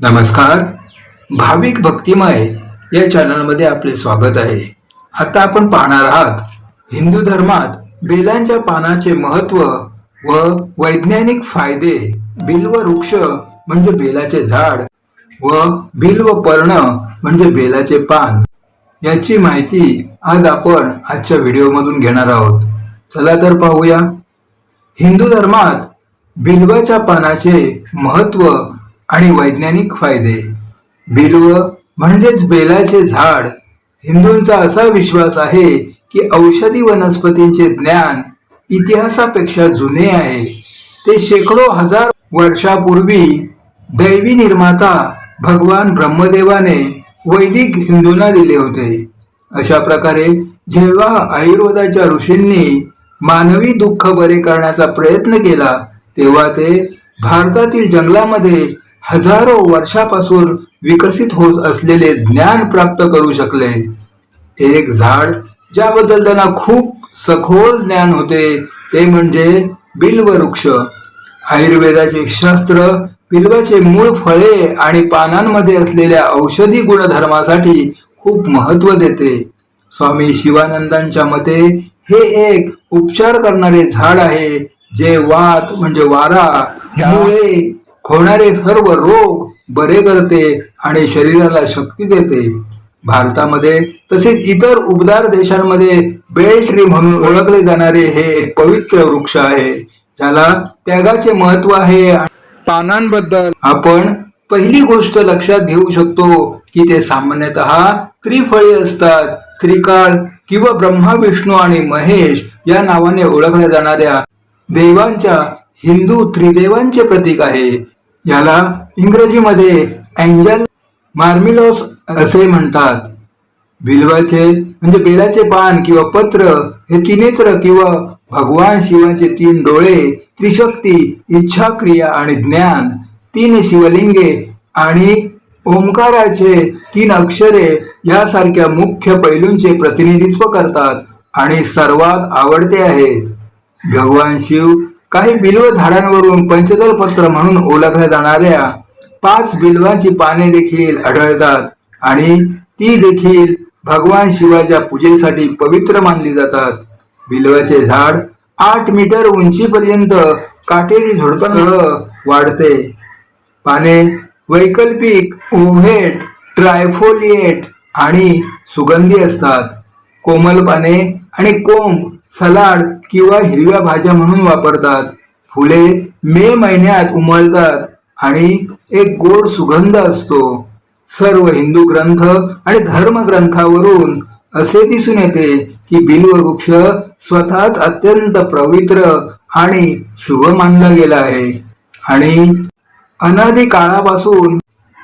नमस्कार. भाविक भक्तिमय या चॅनलमध्ये आपले स्वागत आहे. आता आपण पाहणार आहात हिंदू धर्मात बेलांच्या पानाचे महत्त्व व वैज्ञानिक फायदे बिल्व वृक्ष म्हणजे बेलाचे झाड व बिल्व पर्ण म्हणजे बेलाचे पान. याची माहिती आज आपण आजच्या व्हिडिओमधून घेणार आहोत. चला तर पाहूया. हिंदू धर्मात बिल्वाच्या पानाचे महत्त्व आणि वैज्ञानिक फायदे. बिल्व म्हणजेच बेलाचे झाड. हिंदूंचा असा विश्वास आहे की औषधी वनस्पतींचे ज्ञान इतिहासापेक्षा जुने आहे. ते शेकडो हजार वर्षापूर्वी दैवी निर्माता भगवान ब्रह्मदेवाने वैदिक हिंदूंना दिले होते. अशा प्रकारे जेव्हा आयुर्वेदाच्या ऋषींनी मानवी दुःख बरे करण्याचा प्रयत्न केला तेव्हा ते भारतातील जंगलामध्ये हजारो वर्षापासून विकसित होत असलेले ज्ञान प्राप्त करू शकले. एक झाड ज्याबद्दल त्यांना खूप सखोल ज्ञान होते ते म्हणजे बिल्व वृक्ष आयुर्वेदाचे शास्त्र बिल्वाचे मूळ फळे आणि पानांमध्ये असलेल्या औषधी गुणधर्मासाठी खूप महत्त्व देते. स्वामी शिवानंदांच्या मते हे एक उपचार करणारे झाड आहे जे वात म्हणजे वारा मुळे होणारे सर्व रोग बरे करते आणि शरीराला शक्ती देते. भारतामध्ये तसेच इतर उबदार देशांमध्ये बेल ट्री म्हणून ओळखले जाणारे हे एक पवित्र वृक्ष आहे ज्याला त्यागाचे महत्त्व आहे. पानांबद्दल आपण पहिली गोष्ट लक्षात घेऊ शकतो की ते सामान्यतः त्रिफळी असतात. त्रिकाळ किंवा ब्रह्मा विष्णू आणि महेश या नावाने ओळखल्या जाणाऱ्या देवांच्या हिंदू त्रिदेवांचे प्रतीक आहे. याला इंग्रजीमध्ये अँजल मार्मिलोस असे म्हणतात. बिल्वाचे म्हणजे बेलाचे पान किंवा पत्र हे तिनेत्र किंवा भगवान शिवाचे तीन डोळे त्रिशक्ती इच्छा क्रिया आणि ज्ञान तीन शिवलिंगे आणि ओंकाराचे तीन अक्षरे यासारख्या मुख्य पैलूंचे प्रतिनिधित्व करतात आणि सर्वात आवडते आहेत. भगवान शिव काही बिल्व झाडांवरून पंचदल पत्र म्हणून ओळखल्या जाणाऱ्या पाच बिल्वाची पाने देखील आढळतात आणि ती देखील भगवान शिवाच्या पूजेसाठी पवित्र मानली जातात. बिल्वाचे झाड आठ मीटर उंचीपर्यंत काटेरी झुडपांसह वाढते. पाने वैकल्पिक ओव्हेट ट्रायफोलिएट आणि सुगंधी असतात. कोमल पाने आणि कोंब सलाड किंवा हिरव्या भाज्या म्हणून वापरतात. फुले मे महिन्यात उमलतात आणि एक गोड सुगंध असतो. सर्व हिंदू ग्रंथ आणि धर्मग्रंथावरून असे दिसून येते की बिल्व वृक्ष स्वतःच अत्यंत पवित्र आणि शुभ मानला गेला आहे. आणि अनादी काळापासून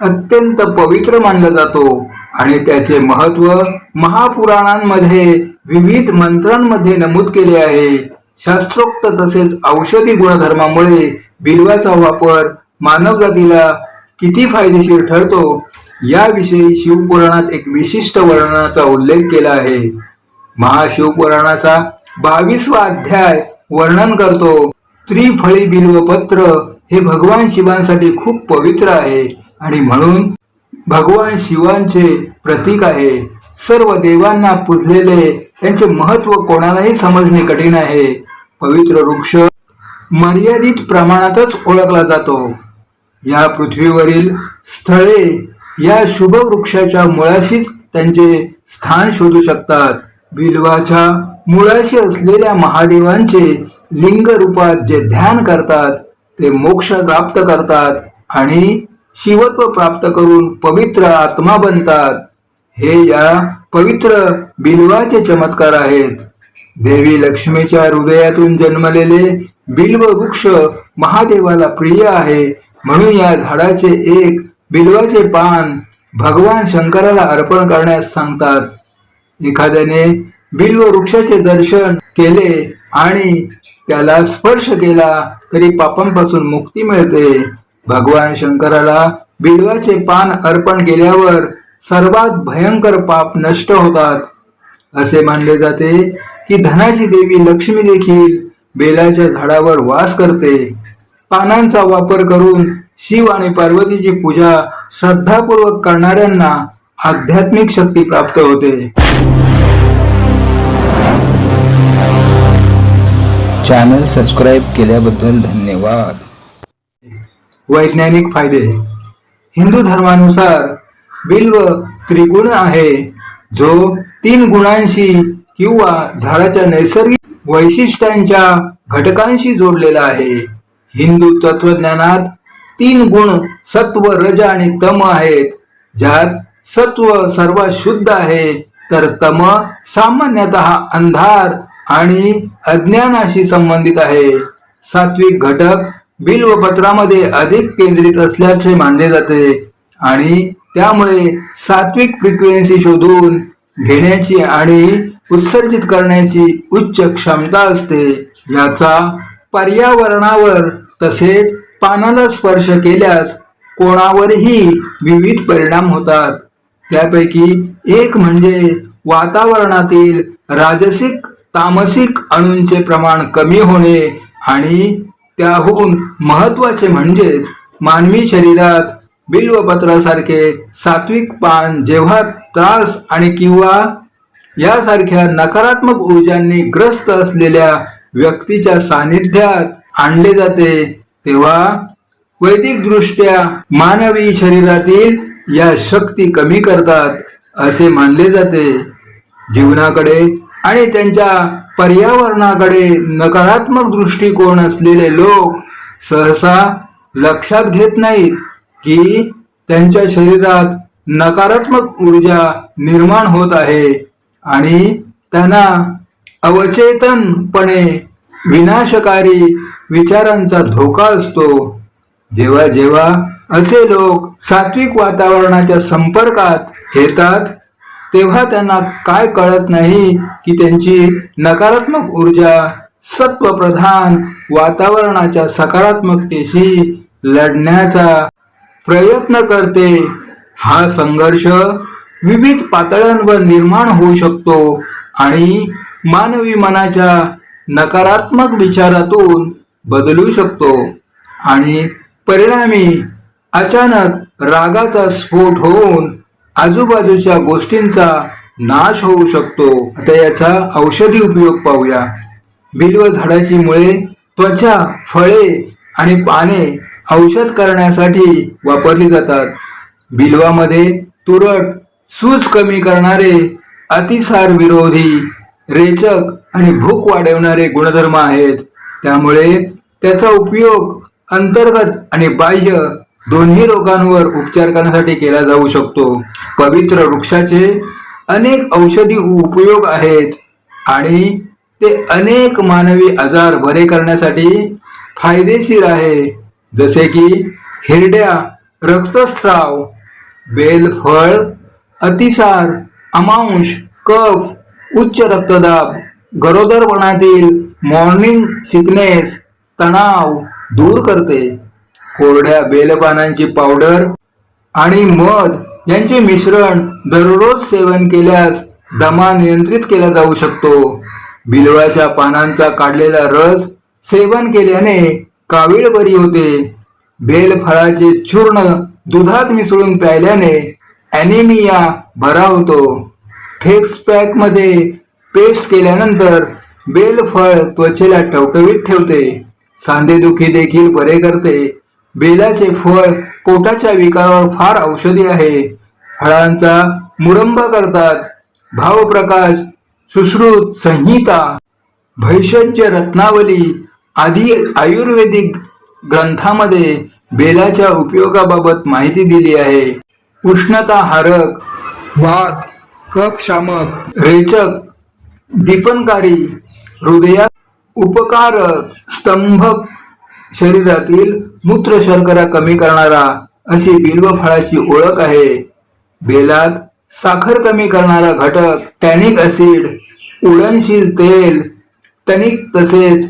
अत्यंत पवित्र मानला जातो. आणि त्याचे महत्त्व महापुराणांमध्ये विविध मंत्रांमध्ये नमूद केले आहे. शास्त्रोक्त तसेच औषधी गुणधर्मामुळे बिल्वाचा वापर मानवजातीला किती फायदेशीर ठरतो याविषयी शिवपुराणात एक विशिष्ट वर्णनाचा उल्लेख केला आहे. महाशिवपुराणाचा बावीसवा अध्याय वर्णन करतो त्रिफळी बिल्वपत्र हे भगवान शिवांसाठी खूप पवित्र आहे आणि म्हणून भगवान शिवांचे प्रतीक आहे. सर्व देवांना पुजलेले त्यांचे महत्त्व कोणालाही समजणे कठीण आहे. पवित्र वृक्ष मर्यादित प्रमाणातच ओळखला जातो. या पृथ्वीवरील स्थळे या शुभ वृक्षाच्या मुळाशीच त्यांचे स्थान शोधू शकतात. बिल्वाच्या मुळाशी असलेल्या महादेवांचे लिंग रूपात जे ध्यान करतात ते मोक्ष प्राप्त करतात आणि शिवत्व प्राप्त करून पवित्र आत्मा बनतात. हे या पवित्र बिल्वाचे चमत्कार आहेत. देवी लक्ष्मीच्या हृदयातून जन्मलेले बिल्व वृक्ष महादेवाला प्रिय आहे. म्हणून या झाडाचे एक बिल्वाचे पान भगवान शंकराला अर्पण करण्यास सांगतात. एखाद्याने बिल्व वृक्षाचे दर्शन केले आणि त्याला स्पर्श केला तरी पापांपासून मुक्ती मिळते. भगवान शंकराला बिल्वाचे पान अर्पण केल्यावर सर्वात भयंकर पाप नष्ट होतात. असे मानले जाते की धनाची देवी लक्ष्मी देखील बेलाच्या झाडावर वास करते. पानांचा वापर करून शिव आणि पार्वतीची पूजा श्रद्धापूर्वक करणाऱ्यांना आध्यात्मिक शक्ती प्राप्त होते. चॅनल सबस्क्राईब केल्याबद्दल धन्यवाद. वैज्ञानिक फायदे. हिंदू धर्मानुसार बिल्व त्रिगुण आहे जो तीन गुणांशी किंवा झाडाच्या नैसर्गिक वैशिष्ट्यांच्या घटकांशी जोडलेला आहे. हिंदू तत्वज्ञानात तीन गुण सत्व रज आणि तम आहेत. ज्यात सत्व सर्वात शुद्ध आहे तर तम सामान्यतः अंधार आणि अज्ञानाशी संबंधित आहे. सात्विक घटक बिल व पत्रामध्ये अधिक केंद्रित असल्याचे मानले जाते आणि त्यामुळे सात्विक फ्रिक्वेन्सी शोधून घेण्याची आणि उत्सर्जित करण्याची उच्च क्षमता असते. याचा पर्यावरणावर तसेच पानाला स्पर्श केल्यास कोणावरही विविध परिणाम होतात. त्यापैकी एक म्हणजे वातावरणातील राजसिक तामसिक अणूंचे प्रमाण कमी होणे आणि त्याहून महत्त्वाचे म्हणजेच मानवी शरीरात बिल्वपत्रासारखे सात्विक पान जेव्हा त्रास आणि किंवा यासारख्या नकारात्मक ऊर्जांनी ग्रस्त असलेल्या व्यक्तीच्या सानिध्यात आणले जाते तेव्हा वैदिक दृष्ट्या मानवी शरीरातील या शक्ती कमी करतात असे मानले जाते. जीवनाकडे आणि त्यांच्या पर्यावरणाकडे नकारात्मक दृष्टिकोन असलेले लोक सहसा लक्षात घेत नाहीत की त्यांच्या शरीरात नकारात्मक ऊर्जा निर्माण होत आहे आणि त्यांना अवचेतनपणे विनाशकारी विचारांचा धोका असतो. जेव्हा जेव्हा असे लोक सात्विक वातावरणाच्या संपर्कात येतात तेव्हा त्यांना काय कळत नाही की त्यांची नकारात्मक ऊर्जा सत्वप्रधान वातावरणाच्या सकारात्मकतेशी लढण्याचा प्रयत्न करते. हा संघर्ष विविध पातळ्यांवर निर्माण होऊ शकतो आणि मानवी मनाच्या नकारात्मक विचारातून बदलू शकतो आणि परिणामी अचानक रागाचा स्फोट होऊन आजूबाजूच्या गोष्टींचा नाश होऊ शकतो. आता याचा औषधी उपयोग पाहूया. बिल्व झाडाची मुळे त्वचा फळे आणि पाने औषध करण्यासाठी वापरली जातात. बिल्वामध्ये तुरट सूज कमी करणारे अतिसार विरोधी रेचक आणि भूक वाढवणारे गुणधर्म आहेत. त्यामुळे त्याचा उपयोग अंतर्गत आणि बाह्य दोन्ही रोगांवर उपचार करण्यासाठी केला जाऊ शकतो. पवित्र वृक्षाचे अनेक औषधी उपयोग आहेत आणि ते अनेक मानवी आजार बरे करण्यासाठी फायदेशीर आहे. जसे की हिरड्या रक्तस्राव बेलफळ अतिसार अमांश कफ उच्च रक्तदाब गरोदरपणातील मॉर्निंग सिकनेस तणाव दूर करते. कोरड्या बेलपानांची पावडर आणि मध यांचे मिश्रण दररोज सेवन केल्यास दमा नियंत्रित केला जाऊ शकतो. बिलवळाच्या पानांचा काढलेला रस सेवन केल्याने कावीळ बरी होते. बेलफळाचे चूर्ण दुधात मिसळून प्यायल्याने ॲनिमिया बरा होतो. फेक्स पॅकमध्ये पेस्ट केल्यानंतर बेलफळ त्वचेला टवटवीत ठेवते. सांधेदुखी देखील बरे करते. बेलाचे फळ पोटाच्या विकारावर फार औषधी आहे. फळांचा मुरंब करतात. भावप्रकाश सुश्रुत संहिता भैषज्य रत्नावली आदी आयुर्वेदिक ग्रंथामध्ये बेलाच्या उपयोगाबाबत माहिती दिली आहे. उष्णता हारक वात कफ शामक रेचक दीपनकारी हृदयात उपकारक स्तंभक शरीरातील मूत्र शर्करा कमी करणारा अशी बिल्व फळाची ओळख आहे. बेलात साखर कमी करणारा घटक टॅनिक ऍसिड उडनशील तेल टनिक तसेच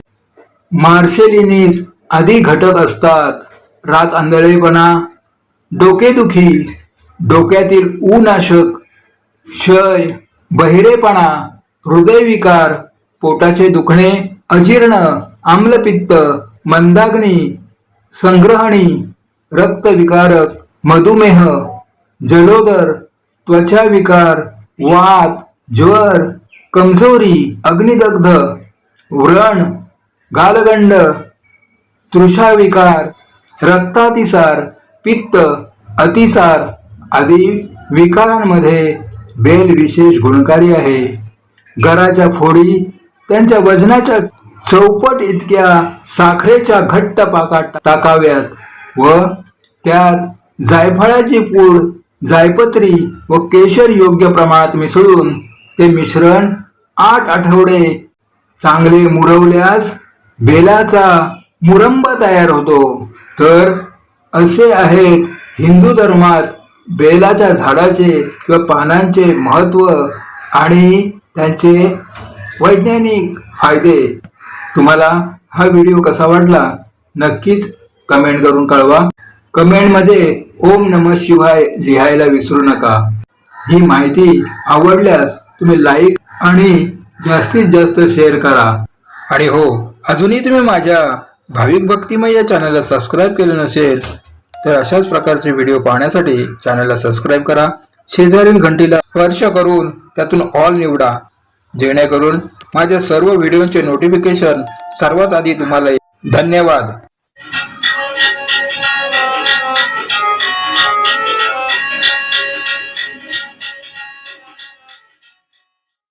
मार्शेलिनिस आदी घटक असतात. रात आंधळेपणा डोकेदुखी डोक्यातील ऊनाशक क्षय बहिरेपणा हृदयविकार पोटाचे दुखणे अजीर्ण आम्लपित्त मंदाग्नी संग्रहणी रक्तविकारक मधुमेह जलोदर त्वचा विकार वात ज्वर कमजोरी अग्निदग्ध व्रण गालगंड तृषाविकार रक्तातिसार पित्त अतिसार आदी विकारांमध्ये बेल विशेष गुणकारी आहे. गराच्या फोडी त्यांच्या वजनाच्या चौपट इतक्या साखरेच्या घट्ट पाकात टाकाव्यात व त्यात जायफळाची पूड जायपत्री व केशर योग्य प्रमाणात मिसळून ते मिश्रण आठ आठवडे चांगले मुरवल्यास बेलाचा मुरंबा तयार होतो. तर असे आहेत हिंदू धर्मात बेलाच्या झाडाचे किंवा पानांचे महत्त्व आणि त्यांचे वैज्ञानिक फायदे. तुम्हाला हा व्हिडिओ कसा वाटला नक्कीच कमेंट करून कळवा. कमेंटमध्ये ओम नम शिवाय लिहायला विसरू नका. ही माहिती आवडल्यास तुम्ही लाईक आणि जास्तीत जास्त शेअर करा. आणि हो अजूनही तुम्ही माझ्या भाविक भक्तिमय या चॅनलला सबस्क्राईब केलं नसेल तर अशाच प्रकारचे व्हिडिओ पाहण्यासाठी चॅनलला सबस्क्राईब करा. शेजारील घंटीला स्पर्श करून त्यातून ऑल निवडा. जेणेकरून माझ्या सर्व व्हिडिओचे नोटिफिकेशन सर्वात आधी तुम्हाला धन्यवाद.